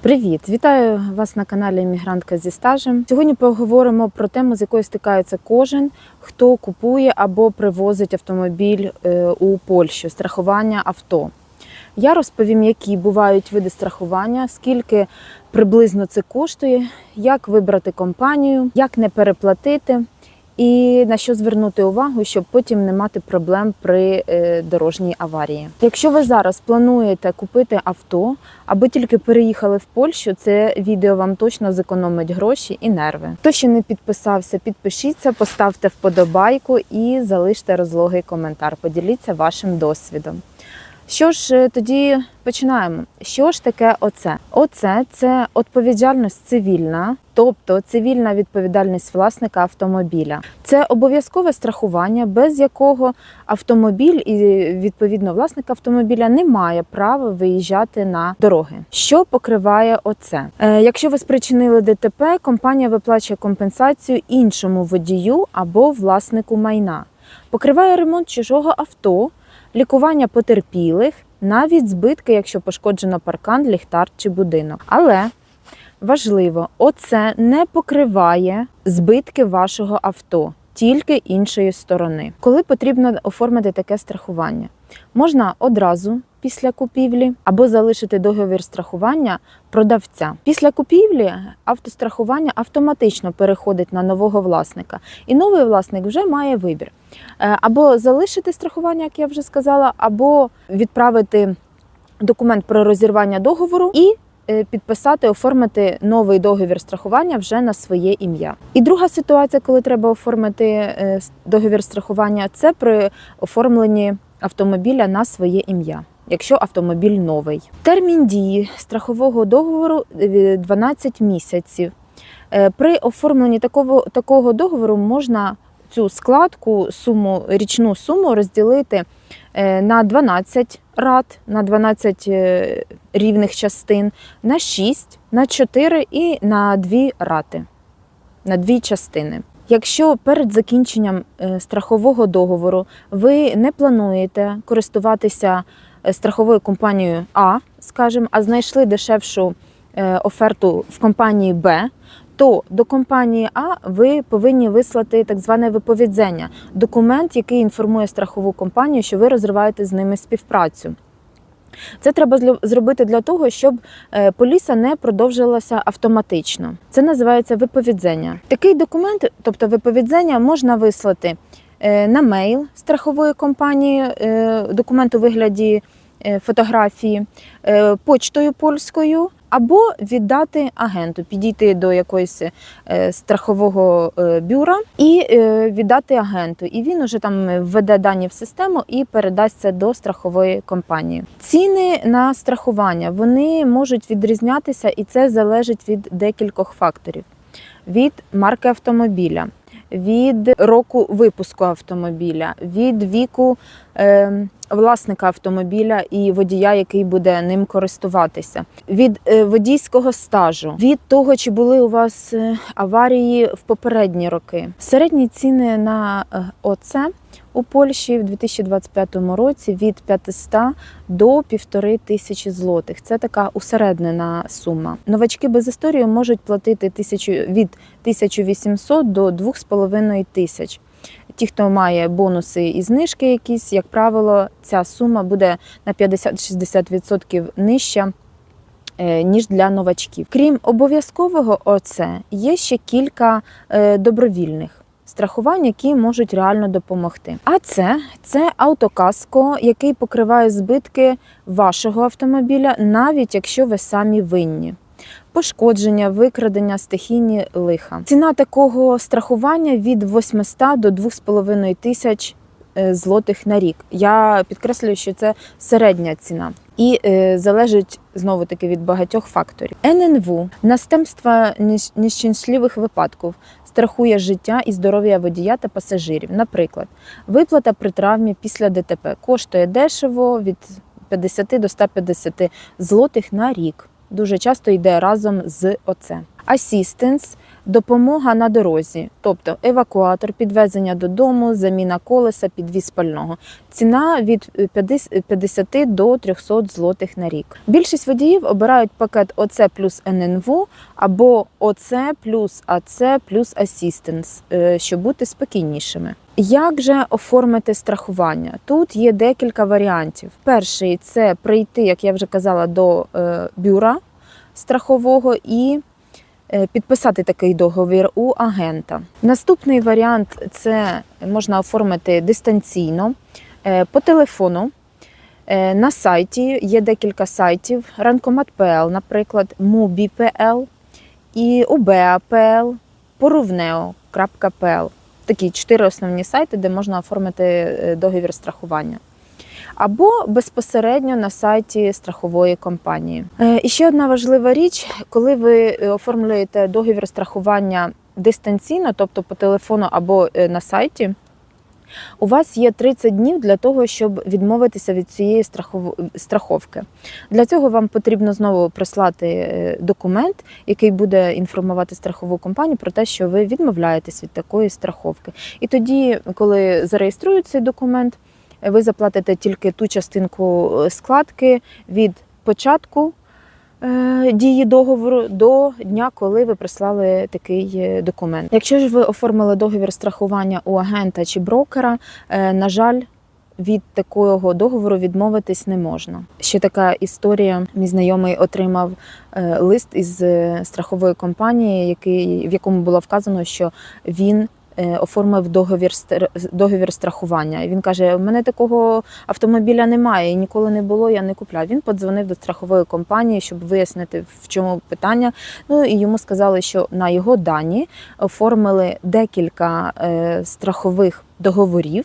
Привіт, вітаю вас на каналі Іммігрантка зі стажем. Сьогодні поговоримо про тему, з якою стикається кожен, хто купує або привозить автомобіль е, у Польщу, страхування авто. Я розповім, які бувають види страхування, скільки приблизно це коштує, як вибрати компанію, як не переплатити і на що звернути увагу, щоб потім не мати проблем при е, дорожній аварії. Якщо ви зараз плануєте купити авто або тільки переїхали в Польщу, це відео вам точно зекономить гроші і нерви. Хто ще не підписався, підпишіться, поставте вподобайку і залиште розлогий коментар. Поділіться вашим досвідом. Що ж, е, тоді починаємо. Що ж таке оце? Оце це відповідальність цивільна, тобто цивільна відповідальність власника автомобіля. Це обов'язкове страхування, без якого автомобіль і відповідно власник автомобіля не має права виїжджати на дороги. Що покриває оце? Е, якщо ви спричинили ДТП, компанія виплачує компенсацію іншому водію або власнику майна. Покриває ремонт чужого авто, лікування потерпілих, навіть збитки, якщо пошкоджено паркан, ліхтар чи будинок. Але важливо, оце не покриває збитки вашого авто, тільки іншої сторони. Коли потрібно оформити таке страхування, можна одразу після купівлі або залишити договір страхування продавця. Після купівлі автострахування автоматично переходить на нового власника, і новий власник вже має вибір. Е, Або залишити страхування, як я вже сказала, або відправити документ про розірвання договору і е, підписати, оформити новий договір страхування вже на своє ім'я. І друга ситуація, коли треба оформити е, договір страхування, це при оформленні автомобіля на своє ім'я. Якщо автомобіль новий, термін дії страхового договору е, 12 місяців. Е, При оформленні такого, такого договору можна цю складку, суму, річну суму розділити е, на 12 рат, на 12 е, рівних частин, на 6, на 4 і на 2 рати, на 2 частини. Якщо перед закінченням е, страхового договору ви не плануєте користуватися е, страховою компанією А, скажімо, а знайшли дешевшу е, оферту в компанії Б, то до компанії А ви повинні вислати так зване виповідзення, документ, який інформує страхову компанію, що ви розриваєте з ними співпрацю. Це треба зробити для того, щоб е, поліса не продовжилася автоматично. Це називається виповідзення. Такий документ, тобто виповідзення, можна вислати е, на мейл страхової компанії, е, документ у вигляді е, фотографії, е, почтою польською. Або віддати агенту, підійти до якоїсь е, страхового е, бюра і е, віддати агенту. І він уже там введе дані в систему і передасть це до страхової компанії. Ціни на страхування вони можуть відрізнятися, і це залежить від декількох факторів: від марки автомобіля, від року випуску автомобіля, від віку е, власника автомобіля і водія, який буде ним користуватися, від е, водійського стажу, від того, чи були у вас е, аварії в попередні роки. Середні ціни на е, ОЦ у Польщі в 2025 році від 500 до півтори тисячі злотих. Це така усереднена сума. Новачки без історії можуть платити тисячу від 1800 до 2,5 тисяч. Ті, хто має бонуси і знижки якісь, як правило, ця сума буде на 50-60% нижча. е, Ніж для новачків. Крім обов'язкового ОЦ, є ще кілька е, добровільних страхувань, які можуть реально допомогти. А це, це автокаско, який покриває збитки вашого автомобіля, навіть якщо ви самі винні. Пошкодження, викрадення, стихійні лиха. Ціна такого страхування від 800 до 2,5 тисяч е, злотих на рік. Я підкреслюю, що це середня ціна. І е, залежить знову таки від багатьох факторів. ННВ настемства нещасливих випадків страхує життя і здоров'я водія та пасажирів. Наприклад, виплата при травмі після ДТП коштує дешево від 50 до 150 злотих на рік. Дуже часто йде разом з ОЦ. Асістенс Допомога на дорозі, тобто евакуатор, підвезення додому, заміна колеса, підвіз пального. Ціна від 50 до 300 злотих на рік. Більшість водіїв обирають пакет ОЦ плюс ННВ або ОЦ плюс АЦ плюс е, щоб бути спокійнішими. Як же оформити страхування? Тут є декілька варіантів. Перший це прийти, як я вже казала, до е, бюра страхового і е, підписати такий договір у агента. Наступний варіант це можна оформити дистанційно е, по телефону. На сайті є декілька сайтів: Ранкомат.пл, наприклад, Mubi.pl і UBA.pl, Poruvneo.pl. Такі чотири основні сайти, де можна оформити е, договір страхування. Або безпосередньо на сайті страхової компанії. Е, І ще одна важлива річ, коли ви е, оформлюєте договір страхування дистанційно, тобто по телефону або на сайті, у вас є 30 днів для того, щоб відмовитися від цієї страхов- страховки. Для цього вам потрібно знову прислати е, документ, який буде інформувати страхову компанію про те, що ви відмовляєтесь від такої страховки. І тоді, коли зареєструють цей документ, ви заплатите тільки ту частинку е, складки від початку дії договору до дня, коли ви прислали такий е, документ. Якщо ж ви оформили договір страхування у агента чи брокера, е, на жаль, від такого договору відмовитись не можна. Ще така історія. Мій знайомий отримав е, лист із е, страхової компанії, який в якому було вказано, що він е, оформив договір договір страхування. І Він каже: у мене такого автомобіля немає і ніколи не було. Я не купляв. Він подзвонив до страхової компанії, щоб вияснити в чому питання. Ну і йому сказали, що на його дані оформили декілька е, страхових договорів.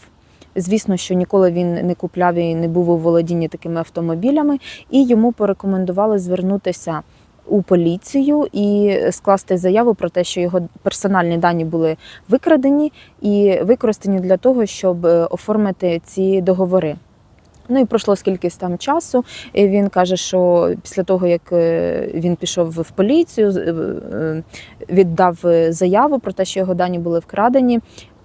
Звісно, що ніколи він не купляв і не був у володінні такими автомобілями, і йому порекомендували звернутися у поліцію і скласти заяву про те, що його персональні дані були викрадені і використані для того, щоб е, оформити ці договори. Ну і пройшло скількись там часу. І він каже, що після того, як е, він пішов в поліцію, е, віддав заяву про те, що його дані були вкрадені.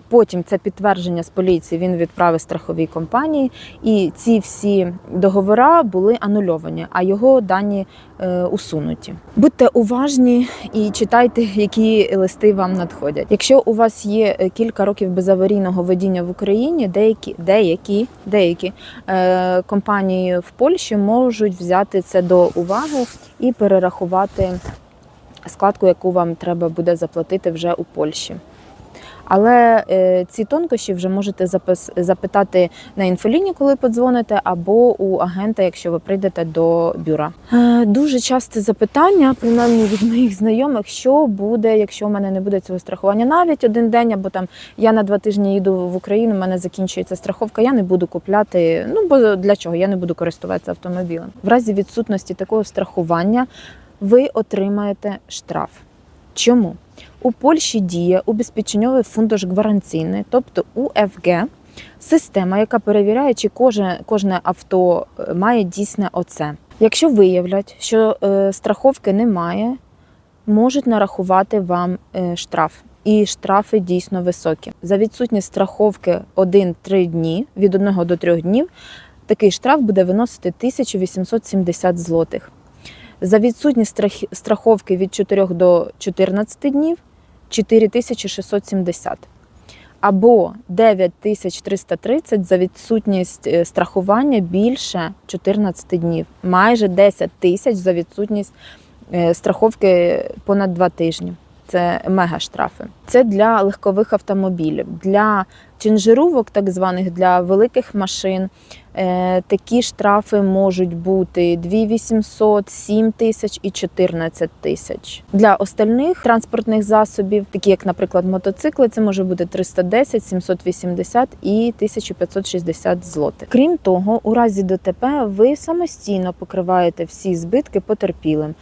Потім це підтвердження з поліції він відправив страховій компанії, і ці всі договори були анульовані, а його дані е, усунуті. Будьте уважні і читайте, які листи вам надходять. Якщо у вас є е, кілька років безаварійного водіння в Україні, деякі деякі, деякі е, компанії в Польщі можуть взяти це до уваги і перерахувати складку, яку вам треба буде заплатити вже у Польщі. Але е, ці тонкощі вже можете запис, запитати на інфоліні, коли подзвоните, або у агента, якщо ви прийдете до бюра. Е, дуже часте запитання, принаймні від моїх знайомих, що буде, якщо у мене не буде цього страхування. Навіть один день, або там я на два тижні їду в Україну, у мене закінчується страховка, я не буду купляти. Ну бо для чого? Я не буду користуватися автомобілем. В разі відсутності такого страхування ви отримаєте штраф. Чому? У Польщі діє убезпеченьовий фундуш гваранційний, тобто УФГ, система, яка перевіряє, чи кожне, кожне авто е, має дійсне ОЦ. Якщо виявлять, що е, страховки немає, можуть нарахувати вам е, штраф. І штрафи дійсно високі. За відсутність страховки 1-3 дні, від 1 до 3 днів, такий штраф буде виносити 1870 злотих. За відсутність страх- страховки від 4 до 14 днів 4670. Або 9330 за відсутність страхування більше 14 днів. Майже 10 тисяч за відсутність е, страховки понад 2 тижні. Це мега штрафи. Це для легкових автомобілів. Для чинжирувок, так званих для великих машин, е, такі штрафи можуть бути 2800, 7 тисяч і 14 тисяч. Для остальних транспортних засобів, такі як, наприклад, мотоцикли, це може бути 310, 780 і 1560 злотих. Крім того, у разі ДТП ви самостійно покриваєте всі збитки потерпілим.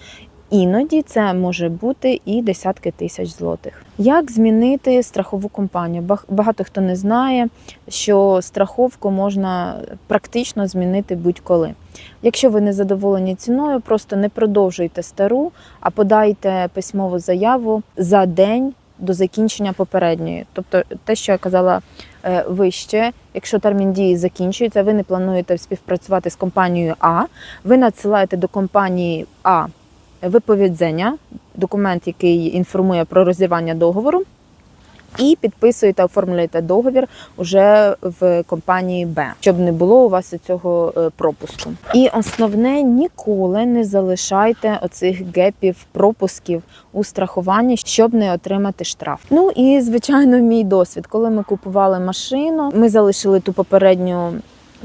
Іноді це може бути і десятки тисяч злотих. Як змінити страхову компанію? Баг- Багато хто не знає, що страховку можна практично змінити будь-коли. Якщо ви не задоволені ціною, просто не продовжуйте стару, а подайте письмову заяву за день до закінчення попередньої. Тобто, те, що я казала е, вище, якщо термін дії закінчується, ви не плануєте співпрацювати з компанією А, ви надсилаєте до компанії А виповідзення, документ, який інформує про розірвання договору. І підписуєте, оформлюєте договір уже в компанії Б, щоб не було у вас цього е, пропуску. І основне ніколи не залишайте оцих гепів, пропусків у страхуванні, щоб не отримати штраф. Ну і звичайно, мій досвід, коли ми купували машину, ми залишили ту попередню.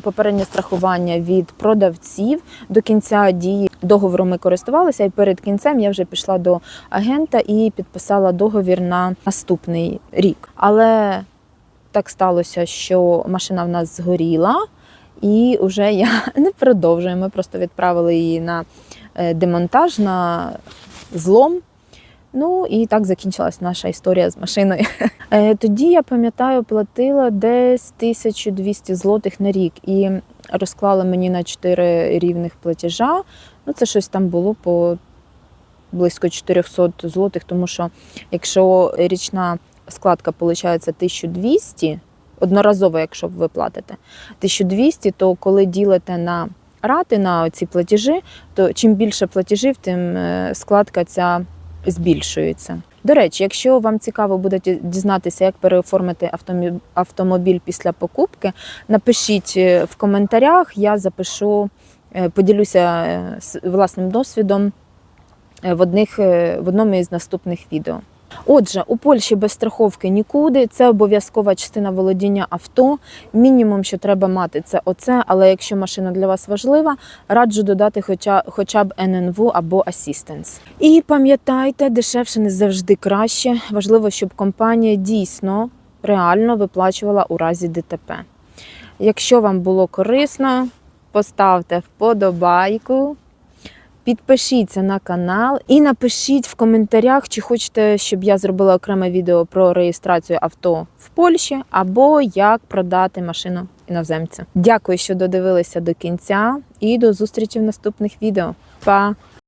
Попереднє страхування від продавців до кінця дії договору ми користувалися, і перед кінцем я вже пішла до агента і підписала договір на наступний рік. Але так сталося, що машина в нас згоріла, і вже я не продовжую. Ми просто відправили її на е, демонтаж, на злом. Ну і так закінчилась наша історія з машиною. Е, Тоді я пам'ятаю, платила десь 1200 злотих на рік і розклали мені на 4 рівних платежа. Ну, це щось там було по близько 400 злотих, тому що якщо річна складка виходить 1200, одноразово, якщо ви платите 1200, то коли ділите на рати на ці платежі, то чим більше платежів, тим е, складка ця збільшується. До речі, якщо вам цікаво буде дізнатися, як переоформити автомобіль після покупки, напишіть е, в коментарях, я запишу, е, поділюся е, власним досвідом в, одних, в одному із наступних відео. Отже, у Польщі без страховки нікуди. Це обов'язкова частина володіння авто. Мінімум, що треба мати, це оце. Але якщо машина для вас важлива, раджу додати хоча, хоча б ННВ або Assistance. І пам'ятайте, дешевше не завжди краще. Важливо, щоб компанія дійсно реально виплачувала у разі ДТП. Якщо вам було корисно, поставте вподобайку. Підпишіться на канал і напишіть в коментарях, чи хочете, щоб я зробила окреме відео про реєстрацію авто в Польщі або як продати машину іноземцю. Дякую, що додивилися до кінця, і до зустрічі в наступних відео. Па!